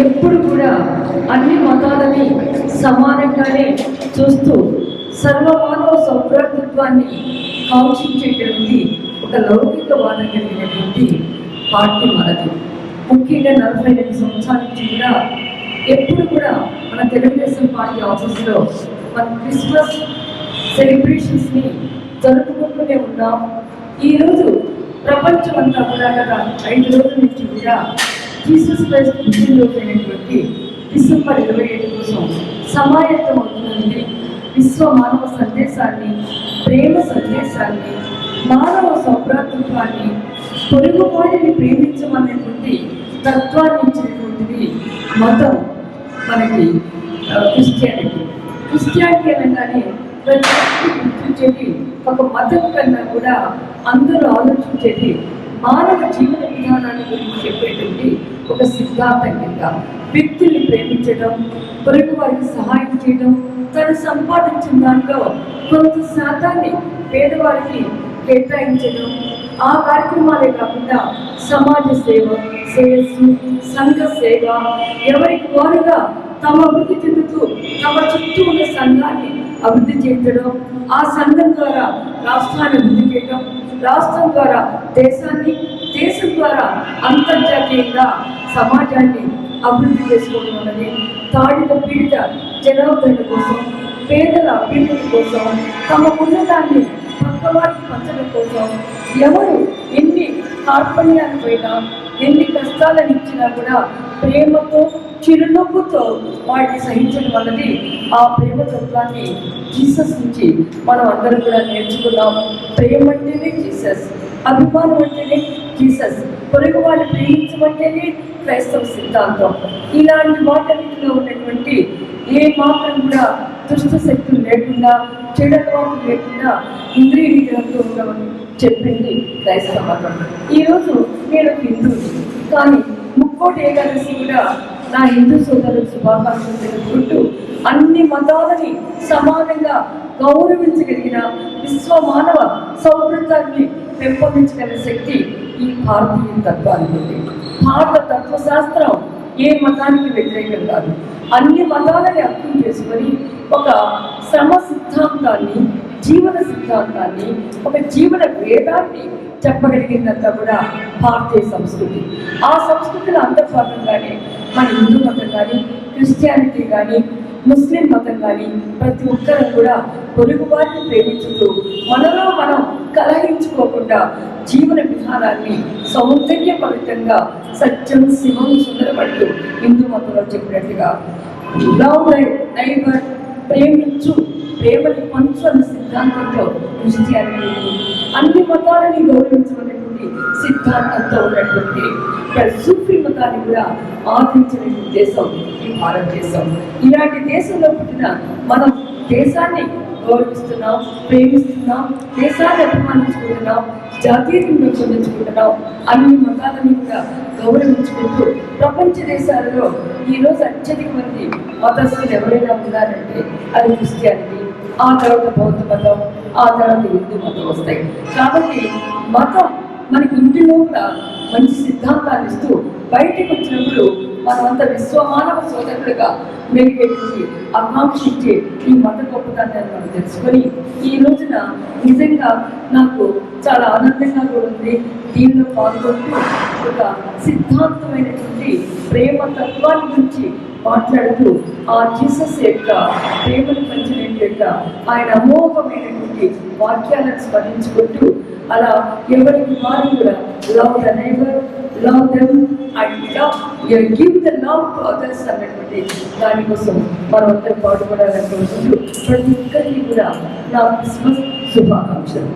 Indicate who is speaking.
Speaker 1: ఎప్పుడు కూడా అన్ని మతాలని సమానంగానే చూస్తూ సర్వమానవ సౌభ్రాతృత్వాన్ని కాంక్షించేటువంటి ఒక లౌకికవాదం కలిగినటువంటి పార్టీ మనది ముఖ్యంగా నలభై రెండు సంవత్సరాల నుంచి కూడా ఎప్పుడు కూడా మన తెలుగుదేశం పార్టీ ఆఫీస్లో మన క్రిస్మస్ సెలబ్రేషన్స్ని జరుపుకుంటూనే ఉన్నాం. ఈరోజు ప్రపంచం అంతా కూడా గత ఐదు రోజుల నుంచి కూడా జీసస్ క్రైస్ట్ పుట్టినరోజు అయినటువంటి డిసెంబర్ ఇరవై ఏడు కోసం సమాయత్తం అవుతున్నది విశ్వ మానవ సందేశాన్ని ప్రేమ సందేశాన్ని మానవ సౌభ్రాతృత్వాన్ని పొరుగు వారిని ప్రేమించమనేటువంటి తత్వాన్ని ఇచ్చినటువంటిది మతం మనకి క్రిస్టియానిటీ. క్రిస్టియానిటీ అనగానే ప్రతి ఒక్కరికి గుర్తించేది ఒక మతం కన్నా కూడా అందరూ ఆలోచించేది మానవ జీవన విధానాన్ని గురించి ఒక సిద్ధాంతంగా వ్యక్తుల్ని ప్రేమించడం పొరుగు వారికి సహాయం చేయడం తను సంపాదించిన దాంట్లో కొంత శాతాన్ని పేదవారికి కేటాయించడం ఆ కార్యక్రమాలే కాకుండా సమాజ సేవ శ్రేయస్సు సంఘ సేవ ఎవరికి వారుగా తమ అభివృద్ధి చెందుతూ తమ చుట్టూ ఉన్న సంఘాన్ని అభివృద్ధి చెందడం ఆ సంఘం ద్వారా రాష్ట్రాన్ని అభివృద్ధి చేయడం రాష్ట్రం ద్వారా దేశాన్ని దేశం ద్వారా అంతర్జాతీయంగా సమాజాన్ని అభివృద్ధి చేసుకోవడం అన్నది తాడిత పీడిత జనార్దన కోసం పేదల అభివృద్ధి కోసం తమ ఉన్నదాన్ని పక్కవారికి పంచడం కోసం ఎవరు ఎన్ని కార్పణ్యాలు పోయినా ఎన్ని కష్టాలను ఇచ్చినా కూడా ప్రేమతో చిరునవ్వుతో వాటిని సహించడం అన్నది ఆ ప్రేమ తత్వాన్ని జీసస్ నుంచి మనం అందరం కూడా నేర్చుకున్నాం ప్రేమ అంటేనే జీసస్ అభిమానం అంటేనే జీసస్ పొరుగు వాళ్ళు ప్రేమించమంటేనే క్రైస్తవ సిద్ధాంతం. ఇలాంటి వాటన్నిటిలో ఉన్నటువంటి ఏ మాత్రం కూడా దుష్ట శక్తులు లేకుండా చెడు లేకుండా ఇంద్రియ నిగ్రహంతో ఉండమని చెప్పింది క్రైస్తవ మతం. ఈరోజు నేను ఒక హిందూ. కానీ ముక్కోటి ఏకాదశి కూడా నా హిందూ సోదరులకు శుభాకాంక్షలు తెలుపుకుంటూ అన్ని మతాలని విధంగా గౌరవించగలిగిన విశ్వ మానవ సౌహృదాన్ని పెంపొందించగలిగిన శక్తి ఈ భారతీయ తత్వానికి ఉంది. భారత తత్వశాస్త్రం ఏ మతానికి వ్యతిరేకం కాదు. అన్ని మతాలని అర్థం చేసుకొని ఒక శ్రమ సిద్ధాంతాన్ని జీవన సిద్ధాంతాన్ని ఒక జీవన వేదాన్ని చెప్పగలిగిందంతా కూడా భారతీయ సంస్కృతి. ఆ సంస్కృతిలో అంతర్భాగంగానే మన హిందూ మతం కానీ క్రిస్టియానిటీ కానీ ముస్లిం మతం కానీ ప్రతి ఒక్కరూ కూడా పొరుగు వారిని ప్రేమించుతూ మనలో మనం కలహించుకోకుండా జీవన విధానాన్ని సౌందర్యపరితంగా సత్యం శివం సుందరపడుతూ హిందూ మతంలో చెప్పినట్టుగా లవ్ నైబర్ ప్రేమించు ప్రేమని పంచు అన్న సిద్ధాంతంతో క్రిస్టియానిటీ అన్ని మతాలని ఉన్నటువంటి సిద్ధాంతంతో ఉన్నటువంటి సూఫీ మతాన్ని కూడా ఆదరించిన దేశం ఈ భారతదేశం ఇలాంటి దేశంలో పుట్టిన మనం దేశాన్ని గౌరవిస్తున్నాం ప్రేమిస్తున్నాం దేశాన్ని అభిమానించుకుంటున్నాం జాతీయతను చెందించుకుంటున్నాం అన్ని మతాలను కూడా గౌరవించుకుంటూ ప్రపంచ దేశాలలో ఈరోజు అత్యధిక మంది మతస్థులు ఎవరైనా ఉన్నారంటే అది క్రిస్టియానిటీ. ఆ తర్వాత బౌద్ధ మతం ఆ తర్వాత హిందూ మతం వస్తాయి. కాబట్టి మతం మనకి ఇంటిలో కూడా మంచి సిద్ధాంతాలు ఇస్తూ బయటకు వచ్చినప్పుడు మనమంతా విశ్వమానవ సోదరులుగా మెలిగేటువంటి ఆకాంక్షించే ఈ మత గొప్పతనాన్ని మనం తెలుసుకొని ఈ రోజున నిజంగా నాకు చాలా ఆనందంగా కూడా ఉంది. దీనిలో పాల్గొంటూ ఒక సిద్ధాంతమైనటువంటి ప్రేమ తత్వాన్ని గురించి మాట్లాడుతూ ఆ జీసస్ యొక్క ప్రేమను పంచిన యొక్క ఆయన అమోఘమైనటువంటి వాక్యాలను స్మరించుకుంటూ అలా ఎవరికి వారు కూడా love the neighbour love them and love give the love to others అన్నటువంటి దానికోసం మనం అందరం పాటుపడాలని కోరుకుంటూ ప్రతి ఒక్కరికి కూడా నా క్రిస్మస్ శుభాకాంక్షలు.